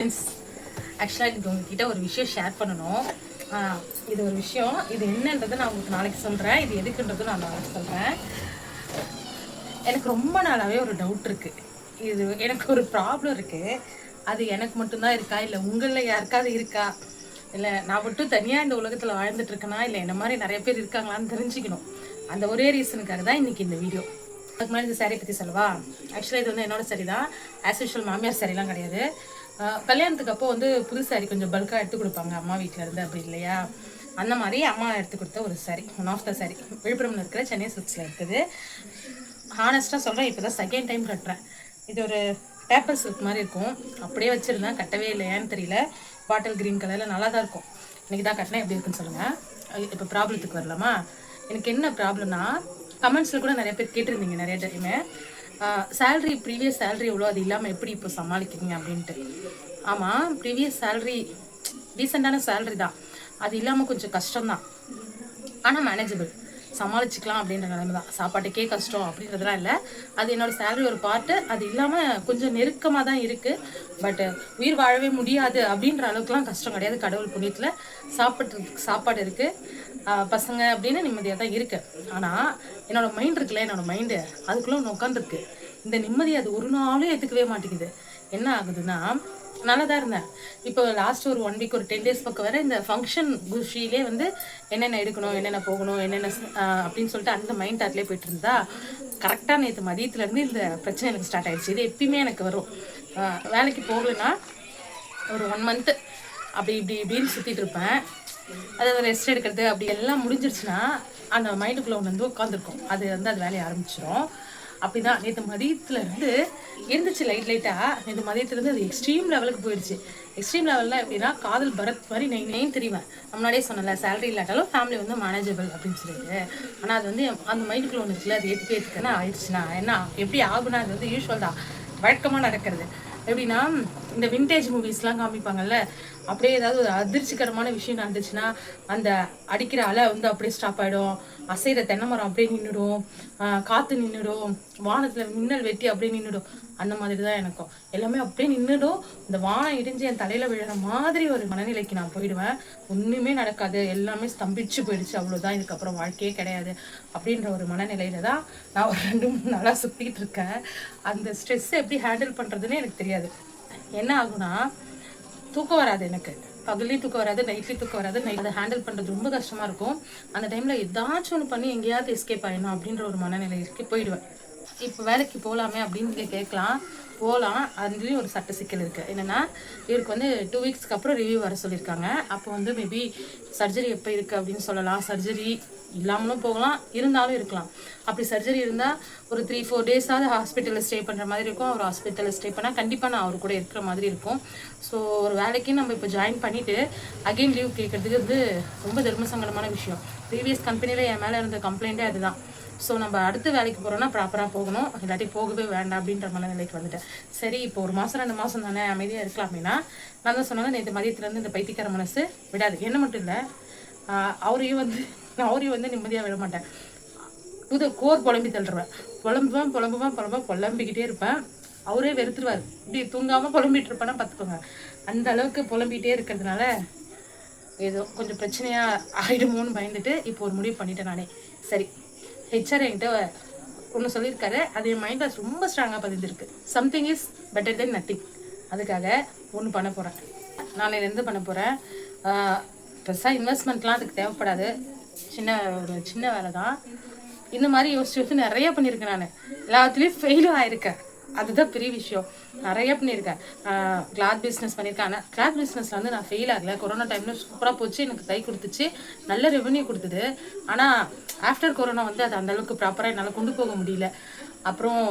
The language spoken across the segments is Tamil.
ஆக்சுவலாக எனக்கு உங்ககிட்ட ஒரு விஷயம் ஷேர் பண்ணணும். இது ஒரு விஷயம். இது என்னன்றதை நான் உங்களுக்கு நாளைக்கு சொல்கிறேன் இது எதுக்குன்றது நான் நாளைக்கு சொல்கிறேன் எனக்கு ரொம்ப நாளாகவே ஒரு டவுட் இருக்குது இது எனக்கு ஒரு ப்ராப்ளம் இருக்குது அது எனக்கு மட்டும்தான் இருக்கா? இல்லை உங்களில் யாருக்காவது இருக்கா? இல்லை நான் மட்டும் தனியாக இந்த உலகத்தில் வாழ்ந்துட்டு இருக்கேனா? இல்லை என்ன மாதிரி நிறைய பேர் இருக்காங்களான்னு தெரிஞ்சுக்கணும். அந்த ஒரே ரீசனுக்காக தான் இன்றைக்கி இந்த வீடியோ அதுக்கு முன்னாடி இந்த saree பற்றி சொல்லவா? ஆக்சுவலாக இது வந்து என்னோட சரி தான். ஆஸ் யூஷுவல் மாமியார் சரிலாம் கிடையாது. கல்யாணத்துக்கு அப்போ வந்து புது சாரி கொஞ்சம் பல்காக எடுத்து கொடுப்பாங்க. அம்மா வீட்டில் இருந்து அப்படி இல்லையா? அந்த மாதிரி அம்மா எடுத்து கொடுத்த ஒரு sari one of the sari விழுப்புரம்ல இருக்கிற சென்னை சில்க்ஸில் இருக்குது. ஹானஸ்ட்டாக சொல்கிறேன் இப்போ தான் செகண்ட் டைம் கட்டுறேன். இது ஒரு பேப்பர் சில்க் மாதிரி இருக்கும். அப்படியே வச்சுருந்தேன் கட்டவே இல்லையான்னு தெரியல. பாட்டில் க்ரீன் கலரில் நல்லா தான் இருக்கும். இன்றைக்கி தான் கட்டினேன் எப்படி இருக்குன்னு சொல்லுங்கள் இப்போ ப்ராப்ளத்துக்கு வரலாமா? எனக்கு என்ன ப்ராப்ளம்னா கமெண்ட்ஸில் கூட நிறைய பேர் கேட்டிருந்தீங்க நிறைய டைமு சேல்ரி ப்ரீவியஸ் சேல்ரி எவ்வளோ அது இல்லாமல் எப்படி இப்போ சமாளிக்கிறீங்க அப்படின்ட்டு. ஆமாம் ப்ரீவியஸ் சேல்ரி டீசெண்டான சேல்ரி தான். அது இல்லாமல் கொஞ்சம் கஷ்டம்தான். ஆனால் மேனேஜபிள் சமாளிச்சுக்கலாம் அப்படின்ற நிலைமை தான். சாப்பாட்டுக்கே கஷ்டம் அப்படின்றதுலாம் இல்லை. அது என்னோட சேலரி ஒரு பார்ட்டு அது இல்லாமல் கொஞ்சம் நெருக்கமாக தான் இருக்குது பட் உயிர் வாழவே முடியாது அப்படின்ற அளவுக்குலாம் கஷ்டம் கிடையாது. கடவுள் புண்ணியத்தில் சாப்பிட்றதுக்கு சாப்பாடு இருக்குது பசங்க அப்படின்னு நிம்மதியாக தான் இருக்குது ஆனால் என்னோட மைண்ட் இருக்குல்ல என்னோட மைண்டு அதுக்குள்ளே ஒன்று உட்காந்துருக்கு இந்த நிம்மதி அது ஒரு நாளும் ஏற்றுக்கவே மாட்டேங்குது. என்ன ஆகுதுன்னா நல்லா தான் இருந்தேன். இப்போ லாஸ்ட் ஒரு ஒன் வீக் ஒரு டென் டேஸ் பக்கம் வர இந்த ஃபங்க்ஷன் குஷிலே வந்து என்னென்ன எடுக்கணும் என்னென்ன போகணும் என்னென்ன அப்படின்னு சொல்லிட்டு அந்த மைண்ட் தாட்லேயே போயிட்டு இருந்தா கரெக்டாக நேற்று மதியத்துலேருந்து இந்த பிரச்சனை எனக்கு ஸ்டார்ட் ஆயிடுச்சு. இது எப்பயுமே எனக்கு வரும். வேலைக்கு போகலைன்னா ஒரு ஒன் மந்த்து அப்படி இப்படி இப்படின்னு சுற்றிட்டு இருப்பேன். அதாவது ரெஸ்ட் எடுக்கிறது அப்படி எல்லாம் முடிஞ்சிருச்சுன்னா அந்த மைண்டுக்குள்ளே ஒன்று வந்து உட்காந்துருக்கும் அது வந்து அது வேலையை ஆரம்பிச்சிடும் அப்படிதான் நேற்று மதியத்துலேருந்து இருந்துச்சு லைட் லைட்டாக நேற்று மதியத்துலேருந்து அது எக்ஸ்ட்ரீம் லெவலுக்கு போயிடுச்சு. எக்ஸ்ட்ரீம் லெவலில் எப்படின்னா காதல் பரத் மாதிரி நெய் நெய்ன்னு தெரிவேன். முன்னாடியே சொன்னல சேலரி இல்லாட்டாலும் ஃபேமிலி வந்து மேனேஜபிள் அப்படின்னு சொல்லிட்டு. ஆனால் அது வந்து அந்த மைண்டுக்குள்ள ஒன்று இருக்குல்ல அது ஏற்றுக்க ஏற்றுக்கன்னா ஆயிடுச்சுன்னா என்ன எப்படி ஆகுனா அது வந்து யூஸ்வல் தான். வழக்கமாக நடக்கிறது. எப்படின்னா இந்த விண்டேஜ் மூவிஸ்லாம் காமிப்பாங்கல்ல அப்படியே ஏதாவது ஒரு அதிர்ச்சிகரமான விஷயம் நடந்துச்சுன்னா அந்த அடிக்கிற அலை வந்து அப்படியே ஸ்டாப் ஆகிடும் அசைகிற தென்னை மரம் அப்படியே நின்றுடும் காற்று நின்றுடும் வானத்தில் மின்னல் வெட்டி அப்படியே நின்றுடும் அந்த மாதிரி தான் எனக்கும். எல்லாமே அப்படியே நின்றுடும் இந்த வானம் இடிஞ்சு என் தலையில் விழுற மாதிரி ஒரு மனநிலைக்கு நான் போயிடுவேன். ஒன்றுமே நடக்காது. எல்லாமே ஸ்தம்பிச்சு போயிடுச்சு. அவ்வளோதான் இதுக்கப்புறம் வாழ்க்கையே கிடையாது. அப்படின்ற ஒரு மனநிலையில தான் நான் ஒரு ரெண்டு மூணு நாளாக சுற்றிட்டு இருக்கேன். அந்த ஸ்ட்ரெஸ்ஸை எப்படி ஹேண்டில் பண்ணுறதுன்னு எனக்கு தெரியாது. என்ன ஆகுனா தூக்கம் வராது எனக்கு. பகல்லையும் தூக்கம் வராது நைட்லேயும் தூக்கம் வராது நைட் அதை ஹேண்டில் பண்ணுறது ரொம்ப கஷ்டமாக இருக்கும். அந்த டைமில் ஏதாச்சும் ஒன்று பண்ணி எங்கேயாவது எஸ்கேப் ஆயிடணும் அப்படின்ற ஒரு மனநிலைக்கு போயிடுவேன். இப்போ வேலைக்கு போகலாமே அப்படின்னு கேட்கலாம். போகலாம் அதுலேயும் ஒரு சட்ட சிக்கல் இருக்குது என்னென்னா இவருக்கு வந்து டூ வீக்ஸ்க்கு அப்புறம் ரிவ்யூ வர சொல்லியிருக்காங்க. அப்போ வந்து மேபி சர்ஜரி எப்போ இருக்குது அப்படின்னு சொல்லலாம். சர்ஜரி இல்லாமலும் போகலாம் இருந்தாலும் இருக்கலாம். அப்படி சர்ஜரி இருந்தால் ஒரு த்ரீ ஃபோர் டேஸாவது ஹாஸ்பிட்டலில் ஸ்டே பண்ணுற மாதிரி இருக்கும். அவர் ஹாஸ்பிட்டலில் ஸ்டே பண்ணால் கண்டிப்பாக நான் அவர் கூட இருக்கிற மாதிரி இருக்கும். ஸோ ஒரு வேலைக்கு நம்ம இப்போ ஜாயின் பண்ணிவிட்டு அகைன் லீவ் கேட்குறதுக்கு வந்து ரொம்ப தர்ம சங்கடமான விஷயம். ப்ரீவியஸ் கம்பெனியில் என் மேலே இருந்த கம்ப்ளைண்ட்டே அதுதான். ஸோ நம்ம அடுத்த வேலைக்கு போகிறோன்னா ப்ராப்பராக போகணும். இல்லாட்டி போகவே வேண்டாம் அப்படின்ற மனநிலைக்கு வந்துட்டேன். சரி இப்போ ஒரு மாதம் ரெண்டு மாதம் தானே அமைதியாக இருக்கலாம் அப்படின்னா நான் தான் சொன்னாங்க நேற்று மதியத்துலேருந்து இந்த பைத்தியக்கார மனசு விடாது. என்ன மட்டும் இல்லை அவரையும் வந்து அவரையும் வந்து நிம்மதியாக விட மாட்டேன். புது கோர் புலம்பி தள்ளுருவேன் புலம்புவேன் புலம்புவேன் புலம்புவேன் புலம்பிக்கிட்டே இருப்பேன். அவரே வெறுத்துருவார். இப்படி தூங்காமல் புலம்பிட்டு இருப்பேன்னா பார்த்துக்கோங்க அந்த அளவுக்கு புலம்பிகிட்டே இருக்கிறதுனால ஏதோ கொஞ்சம் பிரச்சனையாக ஆகிடுமோன்னு பயந்துட்டு இப்போ ஒரு முடிவு பண்ணிட்டேன் நானே. சரி. ஹெச்ஆர் என்கிட்ட ஒன்று சொல்லியிருக்காரு. அது என் மைண்டில் ரொம்ப ஸ்ட்ராங்காக பதிந்திருக்கு. Something is better then nothing அதுக்காக ஒன்று பண்ண போகிறேன் நான் இருந்து பண்ண போகிறேன் பெருசாக இன்வெஸ்ட்மெண்ட்லாம் அதுக்கு தேவைப்படாது. சின்ன ஒரு சின்ன வேலை தான் இந்த மாதிரி யோசிச்சு யோசிச்சு நிறைய பண்ணியிருக்கேன் நான். எல்லாத்துலேயும் ஃபெயிலும் ஆயிருக்கேன். அதுதான் பெரிய விஷயம். நிறைய பண்ணியிருக்கேன். கிளாத் பிஸ்னஸ் பண்ணியிருக்கேன். ஆனால் கிளாத் பிஸ்னஸில் வந்து நான் ஃபெயில் ஆகல. கொரோனா டைமில் சூப்பராக போச்சு. எனக்கு கை கொடுத்துச்சு. நல்ல ரெவன்யூ கொடுத்தது. ஆனால் ஆஃப்டர் கொரோனா வந்து அது அந்தளவுக்கு ப்ராப்பராக என்னால் கொண்டு போக முடியல. அப்புறம்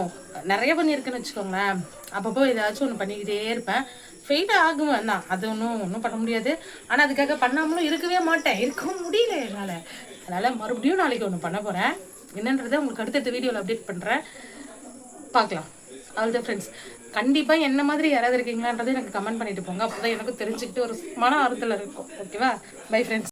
நிறைய பண்ணியிருக்கேன்னு வச்சுக்கோங்களேன். அப்பப்போ ஏதாச்சும் ஒன்று பண்ணிக்கிட்டே இருப்பேன். ஃபெயில் ஆகுவேன் தான். அது ஒன்றும் ஒன்றும் பண்ண முடியாது. ஆனால் அதுக்காக பண்ணாமலும் இருக்கவே மாட்டேன். இருக்கவும் முடியல என்னால். அதனால் மறுபடியும் நாளைக்கு ஒன்று பண்ண போகிறேன் என்னன்றதை உங்களுக்கு அடுத்தடுத்த வீடியோவில் அப்டேட் பண்ணுறேன் பார்க்கலாம். ஆல் த ஃப்ரெண்ட்ஸ் கண்டிப்பாக என்ன மாதிரி யாராவது இருக்கீங்களான்றதை எனக்கு கமெண்ட் பண்ணிட்டு போங்க. அப்போ தான் எனக்கும் தெரிஞ்சுக்கிட்டு ஒரு மன ஆறுதல் இருக்கும். ஓகேவா பை ஃப்ரெண்ட்ஸ்